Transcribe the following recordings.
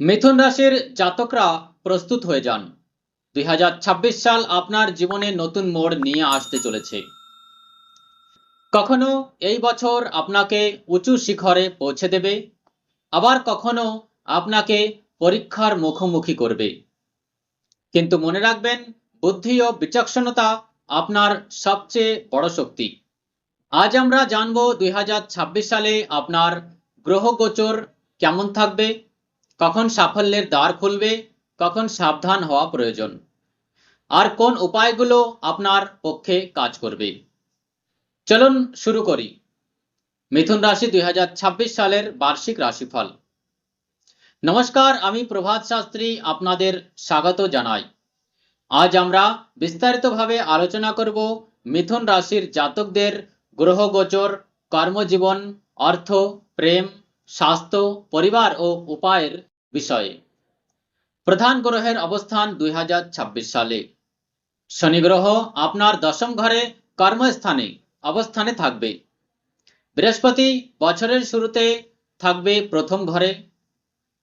মিথুন রাশির জাতকরা প্রস্তুত হয়ে যান। দুই হাজার ছাব্বিশ সাল আপনার জীবনে নতুন মোড় নিয়ে আসতে চলেছে। কখনো এই বছর আপনাকে উঁচু শিখরে পৌঁছে দেবে, আবার কখনো আপনাকে পরীক্ষার মুখোমুখি করবে। কিন্তু মনে রাখবেন, বুদ্ধি ও বিচক্ষণতা আপনার সবচেয়ে বড় শক্তি। আজ আমরা জানব দুই সালে আপনার গ্রহ গোচর কেমন থাকবে কখন সাফল্যের দ্বার খুলবে, কখন সাবধান হওয়া প্রয়োজন। আর কোন উপায়গুলো আপনার পক্ষে কাজ করবে। চলুন শুরু করি। মিথুন রাশি দুই হাজার ছাব্বিশ সালের বার্ষিক রাশিফল। নমস্কার, আমি প্রভাত শাস্ত্রী আপনাদের স্বাগত জানাই। আজ আমরা বিস্তারিতভাবে আলোচনা করব মিথুন রাশির জাতকদের গ্রহ গোচর, কর্মজীবন, অর্থ, প্রেম, স্বাস্থ্য, পরিবার ও উপায়ের বিষয়ে। প্রধান গ্রহের অবস্থান দুই হাজার ছাব্বিশ সালে। শনি গ্রহ আপনার দশম ঘরে কর্মস্থানে অবস্থানে থাকবে। বৃহস্পতি বছরের শুরুতে থাকবে প্রথম ঘরে,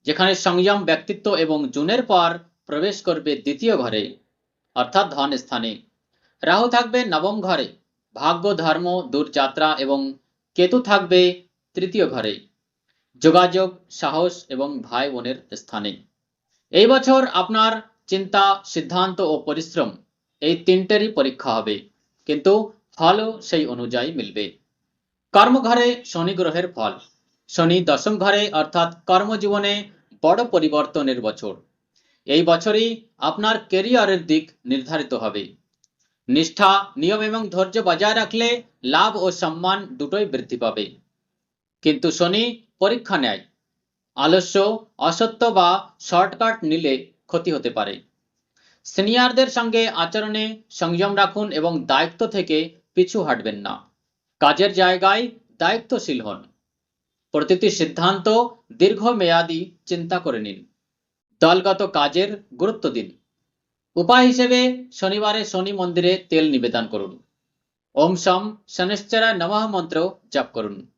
যেখানে সংযম, ব্যক্তিত্ব এবং জুনের পর প্রবেশ করবে দ্বিতীয় ঘরে, অর্থাৎ ধন স্থানে। রাহু থাকবে নবম ঘরে, ভাগ্য, ধর্ম দূরযাত্রা এবং কেতু থাকবে তৃতীয় ঘরে। যোগাযোগ, সাহস এবং ভাই বোনের স্থানে। এই বছর আপনার চিন্তা, সিদ্ধান্ত ও পরিশ্রম এই তিনটেরই পরীক্ষা হবে, কিন্তু ফলও সেই অনুযায়ী মিলবে। কর্মঘরে শনি গ্রহের ফল। শনি দশম ঘরে অর্থাৎ কর্মজীবনে বড় পরিবর্তনের বছর। এই বছরই আপনার কেরিয়ারের দিক নির্ধারিত হবে। নিষ্ঠা, নিয়ম এবং ধৈর্য বজায় রাখলে লাভ ও সম্মান দুটোই বৃদ্ধি পাবে। কিন্তু শনি পরীক্ষা নেয়। আলস্য, অসত্য বা শর্টকাট নিলে ক্ষতি হতে পারে। সিনিয়রদের সঙ্গে আচরণে সংযম রাখুন এবং দায়িত্ব থেকে পিছু হাঁটবেন না। কাজের জায়গায় দায়িত্বশীল হন। প্রতিটি সিদ্ধান্ত দীর্ঘমেয়াদী চিন্তা করে নিন। দলগত কাজের গুরুত্ব দিন। উপায় হিসেবে শনিবারে শনি মন্দিরে তেল নিবেদন করুন। ওম সম শনিশ্চরায় নমঃ মন্ত্র জপ করুন।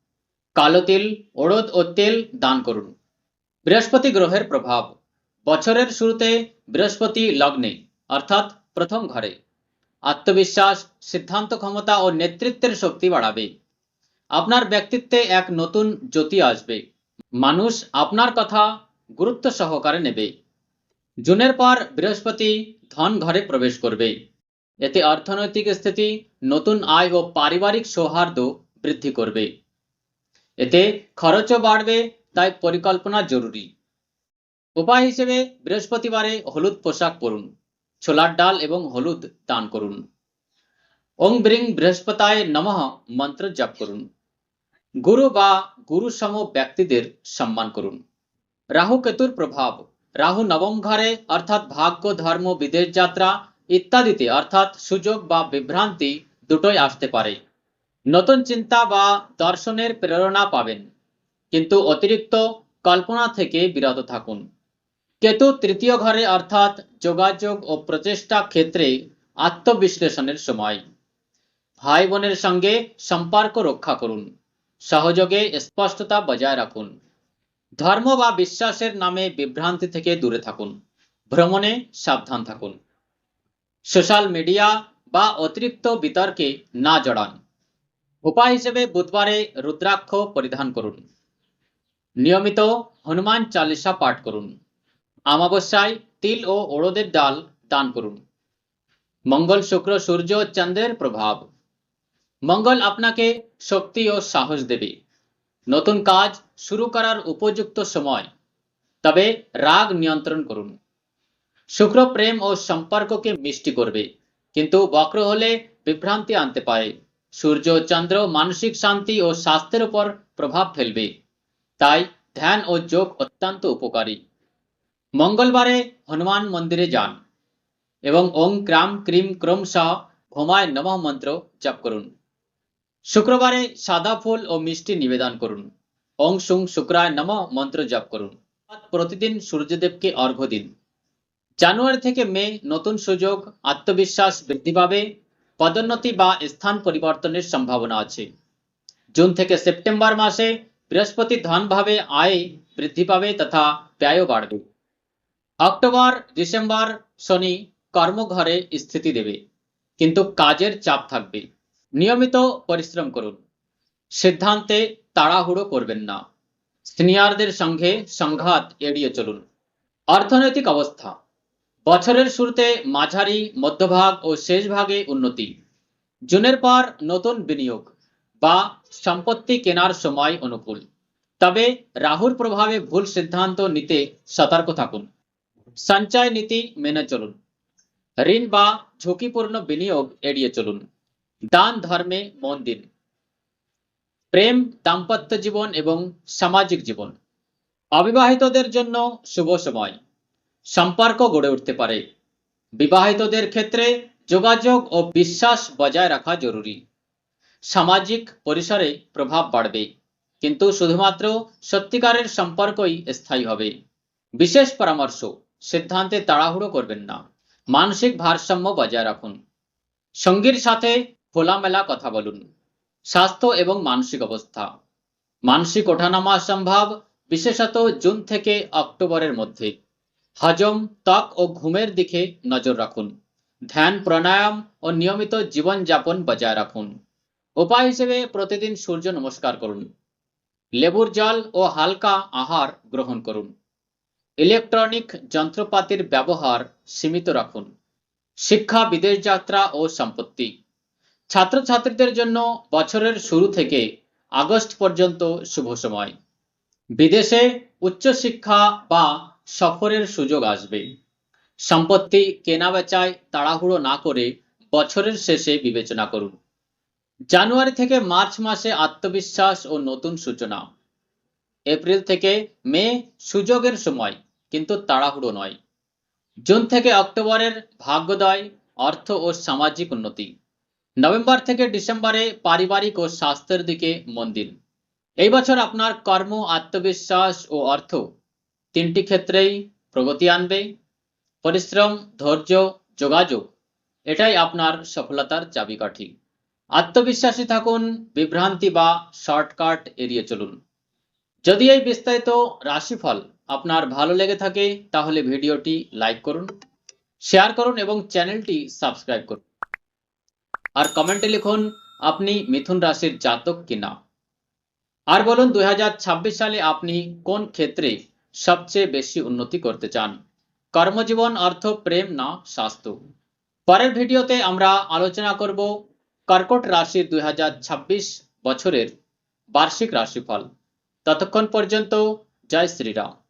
কালো তিল ওড়দ ও তেল দান করুন। বৃহস্পতি গ্রহের প্রভাব। বছরের শুরুতে বৃহস্পতি লগ্নে, অর্থাৎ প্রথম ঘরে। আত্মবিশ্বাস, সিদ্ধান্ত ক্ষমতা ও নেতৃত্বের শক্তি বাড়াবে। আপনার ব্যক্তিত্বে এক নতুন জ্যোতি আসবে। মানুষ আপনার কথা গুরুত্ব সহকারে নেবে। জুনের পর বৃহস্পতি ধন ঘরে প্রবেশ করবে। এতে অর্থনৈতিক স্থিতি, নতুন আয় ও পারিবারিক সৌহার্দ্য বৃদ্ধি করবে। এতে খরচও বাড়বে, তাই পরিকল্পনা জরুরি। উপায় হিসেবে বৃহস্পতিবারে হলুদ পোশাক পরুন, ছোলার ডাল এবং হলুদ দান করুন। ওং ব্রিং বৃহস্পতায় নমঃ মন্ত্র জপ করুন। গুরু বা গুরু সম ব্যক্তিদের সম্মান করুন। রাহু কেতুর প্রভাব, রাহু নবম ঘরে অর্থাৎ ভাগ্য, ধর্ম, বিদেশ যাত্রা ইত্যাদিতে অর্থাৎ সুযোগ বা বিভ্রান্তি দুটোই আসতে পারে। নতুন চিন্তা বা দর্শনের প্রেরণা পাবেন। কিন্তু অতিরিক্ত কল্পনা থেকে বিরত থাকুন। কেতু তৃতীয় ঘরে অর্থাৎ যোগাযোগ ও প্রচেষ্টা ক্ষেত্রে আত্মবিশ্লেষণের সময়। ভাই বোনের সঙ্গে সম্পর্ক রক্ষা করুন। সহযোগে স্পষ্টতা বজায় রাখুন। ধর্ম বা বিশ্বাসের নামে বিভ্রান্তি থেকে দূরে থাকুন। ভ্রমণে সাবধান থাকুন। সোশ্যাল মিডিয়া বা অতিরিক্ত বিতর্কে না জড়ান। উপায় হিসেবে বুধবারে রুদ্রাক্ষ পরিধান করুন। নিয়মিত হনুমান চালিসা পাঠ করুন। আমাবস্যায় তিল ও ওড়দের ডাল দান করুন। মঙ্গল, শুক্র, সূর্য চন্দ্রের প্রভাব। মঙ্গল আপনাকে শক্তি ও সাহস দেবে। নতুন কাজ শুরু করার উপযুক্ত সময়। তবে রাগ নিয়ন্ত্রণ করুন। শুক্র প্রেম ও সম্পর্ককে মিষ্টি করবে, কিন্তু বক্র হলে বিভ্রান্তি আনতে পারে। সূর্য চন্দ্র মানসিক শান্তি ও স্বাস্থ্যের উপর প্রভাব ফেলবে। তাই ধ্যান ও যোগ অত্যন্ত উপকারী। মঙ্গলবারে হনুমান মন্দিরে যান এবং ওং ক্রাম ক্রিম ক্রম সহ ভোমায় নমঃ মন্ত্র জপ করুন। শুক্রবারে সাদা ফুল ও মিষ্টি নিবেদন করুন। ওং সুং শুক্রায় নম মন্ত্র জপ করুন। প্রতিদিন সূর্যদেবকে অর্ঘ্য দিন। জানুয়ারি থেকে মে নতুন সুযোগ, আত্মবিশ্বাস বৃদ্ধি পাবে পদোন্নতি বা স্থান পরিবর্তনের সম্ভাবনা আছে। জুন থেকে সেপ্টেম্বর মাসে বৃহস্পতি ধনভাবে আয়ে বৃদ্ধি পাবে তথা ব্যয়ও বাড়বে। অক্টোবর, ডিসেম্বর শনি কর্মঘরে স্থিতি দেবে, কিন্তু কাজের চাপ থাকবে। নিয়মিত পরিশ্রম করুন। সিদ্ধান্তে তাড়াহুড়ো করবেন না। সিনিয়রদের সঙ্গে সংঘাত এড়িয়ে চলুন। অর্থনৈতিক অবস্থা। বছরের শুরুতে মাঝারি, মধ্যভাগ ও শেষ ভাগে উন্নতি। জুনের পর নতুন বিনিয়োগ বা সম্পত্তি কেনার সময় অনুকূল। তবে রাহুর প্রভাবে ভুল সিদ্ধান্ত নিতে সতর্ক থাকুন। সঞ্চয় নীতি মেনে চলুন। ঋণ বা ঝুঁকিপূর্ণ বিনিয়োগ এড়িয়ে চলুন। দান ধর্মে মন দিন। প্রেম, দাম্পত্য জীবন এবং সামাজিক জীবন। অবিবাহিতদের জন্য শুভ সময়। সম্পর্ক গড়ে উঠতে পারে। বিবাহিতদের ক্ষেত্রে যোগাযোগ ও বিশ্বাস বজায় রাখা জরুরি। সামাজিক পরিসরে প্রভাব বাড়বে, কিন্তু শুধুমাত্র সত্যিকারের সম্পর্কই স্থায়ী হবে। বিশেষ পরামর্শ, সিদ্ধান্তে তাড়াহুড়ো করবেন না। মানসিক ভারসাম্য বজায় রাখুন। সঙ্গীর সাথে খোলামেলা কথা বলুন। স্বাস্থ্য এবং মানসিক অবস্থা। মানসিক ওঠানামা সম্ভব, বিশেষত জুন থেকে অক্টোবরের মধ্যে। হজম, ত্বক ও ঘুমের দিকে নজর রাখুন। ধ্যান, প্রাণায়াম ও নিয়মিত জীবনযাপন বজায় রাখুন। উপায় হিসেবে প্রতিদিন সূর্য নমস্কার করুন। লেবুর জল ও হালকা আহার গ্রহণ করুন। ইলেকট্রনিক যন্ত্রপাতির ব্যবহার সীমিত রাখুন। শিক্ষা, বিদেশ যাত্রা ও সম্পত্তি। ছাত্রছাত্রীদের জন্য বছরের শুরু থেকে আগস্ট পর্যন্ত শুভ সময়। বিদেশে উচ্চশিক্ষা বা সফরের সুযোগ আসবে। সম্পত্তি কেনা বেচায় তাড়াহুড়ো না করে বছরের শেষে বিবেচনা করুন। জানুয়ারি থেকে মার্চ মাসে আত্মবিশ্বাস ও নতুন সূচনা। এপ্রিল থেকে মে সুযোগের সময়, কিন্তু তাড়াহুড়ো নয়। জুন থেকে অক্টোবরের ভাগ্যোদয়, অর্থ ও সামাজিক উন্নতি। নভেম্বর থেকে ডিসেম্বরে পারিবারিক ও স্বাস্থ্যের দিকে মন দিন। এই বছর আপনার কর্ম, আত্মবিশ্বাস ও অর্থ তিনটি ক্ষেত্রেই প্রগতি আনবে। পরিশ্রম, ধৈর্য, যোগাযোগ, এটাই আপনার সফলতার চাবিকাঠি। আত্মবিশ্বাসী থাকুন, বিভ্রান্তি বা শর্টকাট এড়িয়ে চলুন। যদি এই বিস্তারিত রাশিফল আপনার ভালো লেগে থাকে, তাহলে ভিডিওটি লাইক করুন, শেয়ার করুন এবং চ্যানেলটি সাবস্ক্রাইব করুন। আর কমেন্টে লিখুন, আপনি মিথুন রাশির জাতক কিনা? আর বলুন দু হাজার ছাব্বিশ সালে আপনি কোন ক্ষেত্রে সবচেয়ে বেশি উন্নতি করতে চান। কর্মজীবন, অর্থ, প্রেম না স্বাস্থ্য। পরের ভিডিওতে আমরা আলোচনা করব কর্কট রাশির দুই বছরের বার্ষিক রাশিফল। ততক্ষণ পর্যন্ত জয় শ্রীরাম।